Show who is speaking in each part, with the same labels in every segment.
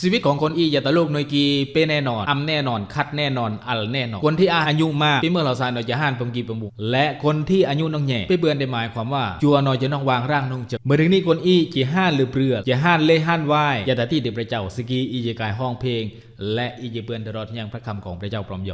Speaker 1: ชีวิตของคนอีอย่าตะลูกหน่อยกีเป้แน่นอนอำแน่นอน คัดแน่นอน อัลแน่นอน คนที่อายุมากที่เมื่อเราสานนอยจะห้านปมกีปมุและคนที่อายุน้องแย่ไปเบือนได้หมายความว่าจัวน้อยจะน้องวางร่างน้องจะเมื่อถึงนี้คนอีจีห้านหรือเปลือกจะห้านเล่ห้านไหวอย่าตาที่เด็พระเจ้าสกีอีจะกายห้องเพลง และอีจะเบือนตลอดยังพระคำของพระเจ้าพร้อมโย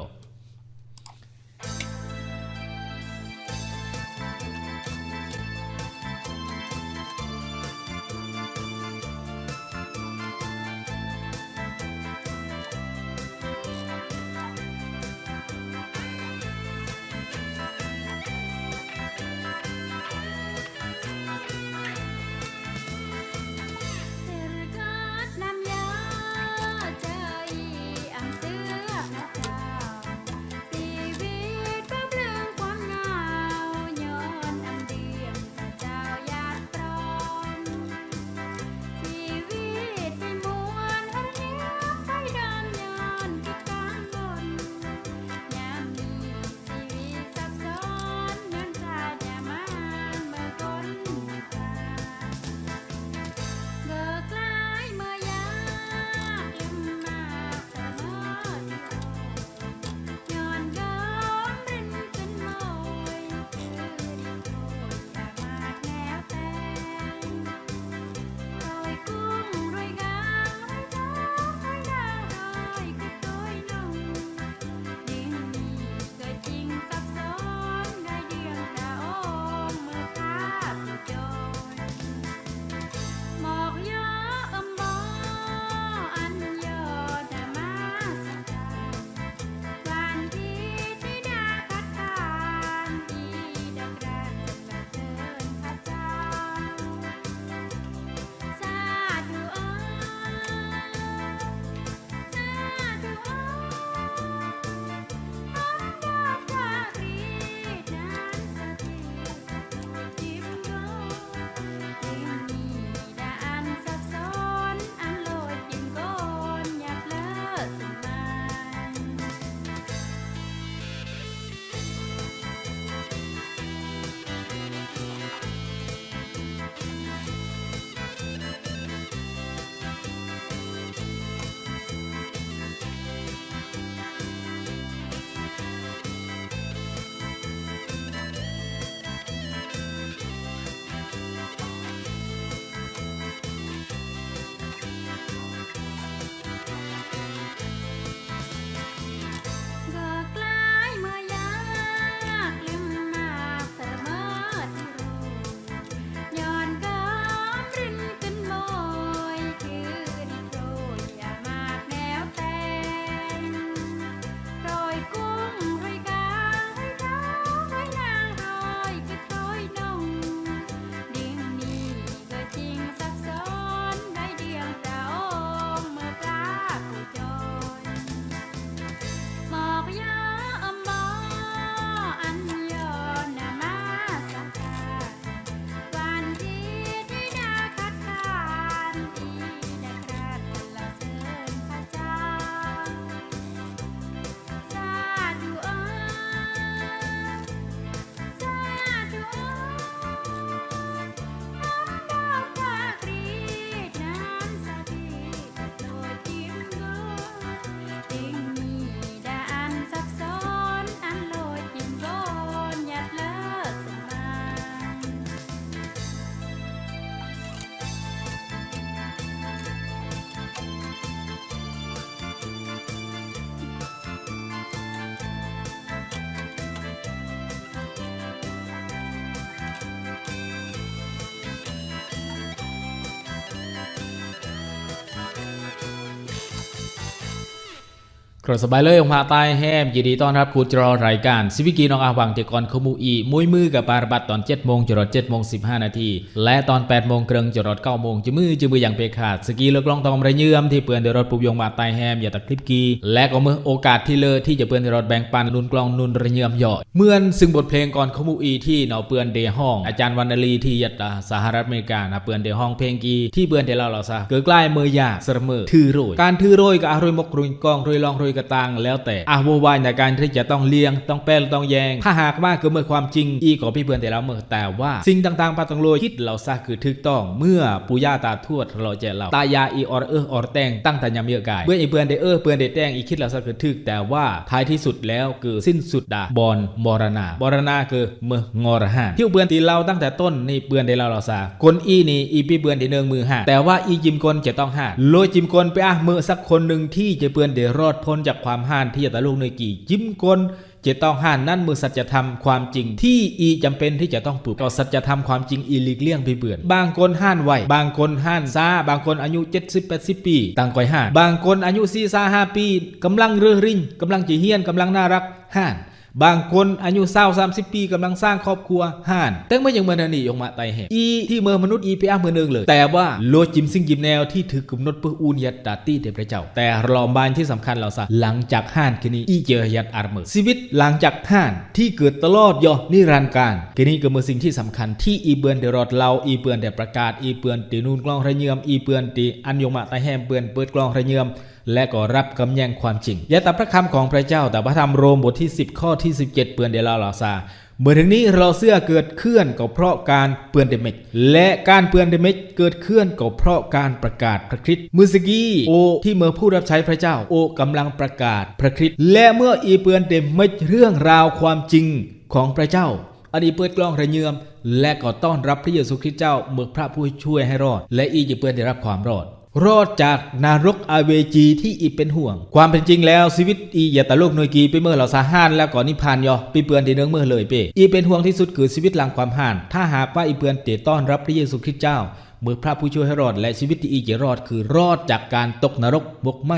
Speaker 2: กรดสบายเลยองค์พระ
Speaker 1: ใต้แห้มยินดีต้อนรับคุณจรอรายการสิวิกีน้องอาหวังเจกรขมูอีมุยมือกับปาระบัดตอน7โมงจรด7โมง15 นาที และตอน8โมงครึ่งจรด9โมงจะมือจะมืออย่างเปขาด สกีเลือกลองตองระเยื่อมที่เปื่อนเดรถปุบยงมาใต้แห้มอย่าตะคลิปกี และก็เมื่อโอกาสที่เลอที่จะเปื่อนเดรถแบ่งปันนุนกลองนุนระเยื่อมย่อยเมื่อนซึ่งบทเพลงก่อนขมูอีที่เนาเปื่อนเดห้องอาจารย์วรรณลีที่ยัตตาสหรัฐอเมริกานะเปื่อนเดห้องเพลงกีที่เปื่อนเดลาเราซะเกิดใกล้เมื่อยากเสมอถือโรยการถือโรยกับอารยมกรุยกองรยลองรย
Speaker 2: วยกระตังแล้วแต่อาวยวายในการที่จะต้องเลี้ยงต้องแปลต้องแยง ถ้าหากว่าคือเมื่อความจริงอีกอพี่เพื่อนแต่เราเมื่อแต่ว่าสิ่งต่างๆปาต้องโลยคิดเราซะคือถูกต้อง เมื่อปู่ย่าตาทวดเราจะเราตายาอีออรเออออรแตงตั้งแต่ยำเยอะกายเมื่ออีเพื่อนได้เออเพื่อนได้แตงอีคิดเราซะคือถูกแต่ว่าท้ายที่สุดแล้วคือสิ้นสุดดาบอนมรณาบรณาคือเมื่องอรหาที่เพื่อนตีเราตั้งแต่ต้นนี่เพื่อนได้เราเราซาคนอีนี่อีพี่เพื่อนที่เนืองมือหาแต่ว่าอีจิมกลจะต้องหาโลยจิมกลไปอะมือสักคนหนึ่งที่จะเพื่อนได้รอดพ้นจากความห่านที่จะตะลุกในกี่จิ้มกลจะต้องห่านนั่นมือสัจธรรมความจริงที่อีจำเป็นที่จะต้องปลูกก็สัจธรรมความจริงอีหลีกเลี่ยงไปเบื่อนบางคนห่านไวบางคนห่านซาบางคนอายุ 70 80 ปีต่างก่อยห่าน บางคนอายุ4 5 5ปีกำลังเรือริ่งกำลังจีเฮียนกำลังน่ารักห่าน บางคนอายุเศร้า30ปีกำลังสร้างครอบครัวห่าน แต่เมื่อยังเมื่อนันนี่ยงมาไตแห่อีที่เมื่อมนุษย์อีไปอ้าเมื่อเนึงเลย แต่ว่าโลจิมซิงจิมแนวที่ถือกำหนดเพื่ออูนยัดตาตี้เดพระเจ้า แต่รอมบานที่สำคัญเราซะหลังจากห่านคืนนี้อีเจอยัดอาร์เมอร์ชีวิตหลังจากห่านที่เกิดตลอดยอนิรันดร์การคืนนี้ก็เมื่อสิ่งที่สำคัญที่อีเบือนเดรอดเราอีเบือนเดประกาศอีเบือนตีนูนกล้องระเยือมอีเบือนตีอันยงมาไตแหมเบือนเปิดกล้องระเยือม และก็รับกำแยงความจริงอย่าแต่พระคำของพระเจ้าแต่พระธรรมโรมบทที่ 10 ข้อที่ 17 เปือนเดลาลาซาเมื่อถึงนี้เราเสื้อเกิดเคลื่อนก็เพราะการเปือนเดเมกและการเปือนเดเมกเกิดเคลื่อนก็เพราะการประกาศพระคริสต์มือสกี้โอที่เมื่อผู้รับใช้พระเจ้าโอกำลังประกาศพระคริสต์และเมื่ออีเปือนเดเมกเรื่องราวความจริงของพระเจ้าอันนี้เปิดกล้องระเยือมและก็ต้อนรับพระเยซูคริสต์เจ้าเมื่อพระผู้ช่วยให้รอด และอีจะเปือนได้รับความรอด รอดจากนรกอาเวจีที่อีเป็นห่วง ความเป็นจริงแล้วชีวิตอีอย่าตะโลกหน่วยกีไปเมื่อเราสาหานแล้วก่อนนิพพานยอปีเปือนที่เนื้องเมื่อเลยเป้อีเป็นห่วงที่สุดคือชีวิตหลังความห่าน ถ้าหากว่าอีเปือนเตะต้อนรับพระเยซูคริสต์เจ้าเมื่อพระผู้ช่วยให้รอดและชีวิตที่อีจะรอดคือรอดจากการตกนรกบกไหม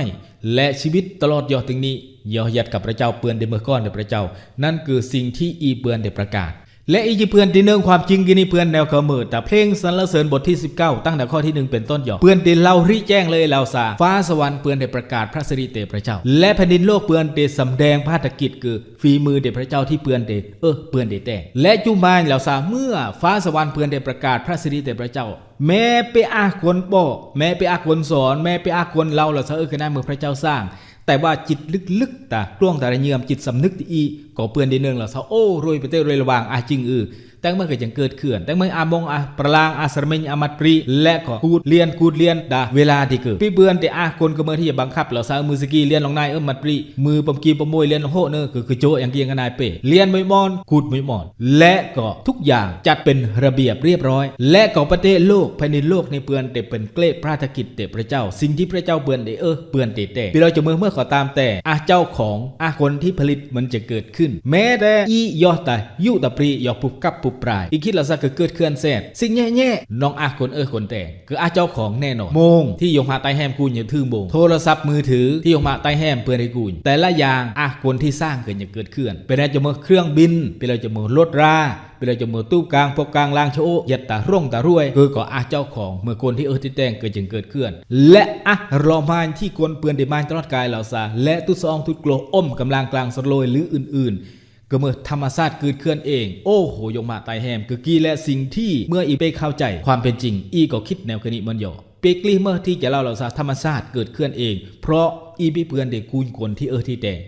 Speaker 2: และชีวิตตลอดยอถึงนี้ยอหยัดกับพระเจ้าเปือนเดเมื่อก้อนเดพระเจ้า นั่นคือสิ่งที่อีเปือนได้ประกาศ และอีจีเพื่อนที่เนื่องความจริงกินีเพื่อนแนวเขมือแต่เพลงสรรเสริญบทที่ 19 ตั้งแต่ข้อที่ 1 เป็นต้นหยอกเพื่อนเดเล่าริแจ้งเลยเล่าซาฟ้าสวรรค์เพื่อนได้ประกาศพระสิริเตพระเจ้า และแผ่นดินโลกเพื่อนเดสำแดงพาธกิจคือฝีมือเดพระเจ้าที่เพื่อนเดเออเพื่อนเดแต่งและจุมานเล่าซาเมื่อฟ้าสวรรค์เพื่อนได้ประกาศพระสิริเตพระเจ้าแม้ไปอาคนบอกแม้ไปอาคนสอน แม้ไปอาคนเล่าเราซะเออคือได้เมื่อพระเจ้าสร้าง แต่ว่าจิตลึกๆตากล้องแต่ระเยือมจิตสำนึกที่อีก็เปือนในเนืองเราซะโอ้รวยไปเต้รวยระวางอาจริงอือ แต่เมื่อเกิดจังเกิดเขื่อนแต่เมื่ออามงอาประลางอาสรมิงอามัตรีและก็กูดเรียนกูดเรียนดาเวลาที่เกิดพี่เบือนแต่อาคนก็เมื่อที่จะบังคับเราซามือสกีเรียนลงนายเออมัตรีมือปมกีปมวยเรียนลงโหเนอคือคือโจอย่างเกียงกันนายเป้เรียนไม่มอนกูดไม่มอน และก็ทุกอย่างจัดเป็นระเบียบเรียบร้อย และก็ประเทศโลกภายในโลกในเปือนแต่เป็นเกล้พระธกิจเตพระเจ้า สิ่งที่พระเจ้าเปือนเดเออเปือนเตแต่พี่เราจะเมื่อเมื่อขอตามแต่อาเจ้าของอาคนที่ผลิตมันจะเกิดขึ้น แม้แต่อียอตายุตะปรียอปุบกับปุบปลาย อีคิดเราซะก็เกิดเคลื่อนแซดสิ่งแย่ๆน้องอาคนเออคนแต่คืออาเจ้าของแน่นอนโมงที่ยงหาไตแฮมกูนอย่าทื่อโมงโทรศัพท์มือถือที่ยงมาไตแฮมเปือนให้กูนแต่ละอย่างอาคนที่สร้างเกิดจะเกิดขึ้นเป็นอะไรจะเมื่อเครื่องบินเป็นอะไรจะเมื่อรถราเป็นอะไรจะเมื่อตู้กลางพวกกลางลางโชว์ยัดตาร่งตารวยคือก็อาเจ้าของเมื่อคนที่เออที่แต่งเกิดจึงเกิดขึ้นและอะรอมานที่คนเปือนได้มานตลอดกายเหล่าซาและตุซองทุดโกลอมกำลังกลางสโลยหรืออื่นๆ ก็เมื่อธรรมชาติเกิดเคลื่อนเอง โอ้โหยงมาตายแฮมคือกี้และสิ่งที่เมื่ออีเป้เข้าใจความเป็นจริง อีก็คิดแนวคณิมันหยอเปกลีเมื่อที่จะเล่าเราซาธรรมชาติเกิดเคลื่อนเอง เพราะอีปีเพื่อนเด็กคูณคนที่เออที่แต่ง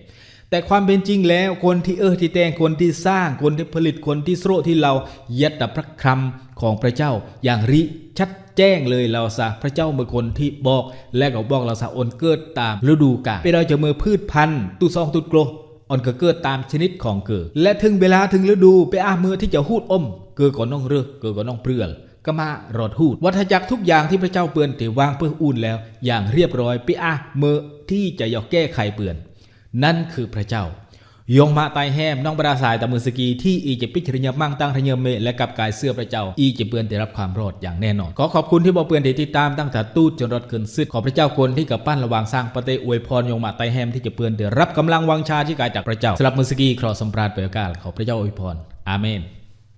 Speaker 2: แต่ความเป็นจริงแล้วคนที่เออที่แต่งคนที่สร้างคนที่ผลิตคนที่โสรที่เรายัดแต่พระคำของพระเจ้า อย่างริชัดแจ้งเลยเราซะพระเจ้าเมื่อคนที่บอก และก็บอกเราซะอนเกิดตามฤดูกาลไปเราจะเมื่อพืชพันธุ์ตุซองตุดโกล อ่อนก็เกิดตามชนิดของเกิดและถึงเวลาถึงฤดูไปอาเมื่อที่จะหูดอมเกิดก็น้องเรือเกิดก็น้องเปลือลก็มารอดหูด วัฏจักรทุกอย่างที่พระเจ้าเปือนถือวางเพื่ออุ่นแล้ว อย่างเรียบร้อยไปอาเมื่อที่จะยอกแก้ไขเปือน นั่นคือพระเจ้า ยงมาไตายแฮมน้องบราสายตะมือสกีที่อีจะพิชริยมั่งตั้งทะเยมเมและกับกายเสื้อพระเจ้า อีจะเปือนได้รับความรอดอย่างแน่นอน ขอขอบคุณที่บอกเปือนที่ติดตามตั้งแต่ตู้จนรอดเกินซึดขอพระเจ้าคนที่กับปั้นระวางสร้างปฏิอวยพรยงมาไตายแฮมที่จะเปือนได้รับกำลังวังชาที่กายจากพระเจ้าสำหรับมือสกีครอสมปราดเปิดโอกาขอพระเจ้าอวยพรอาเมน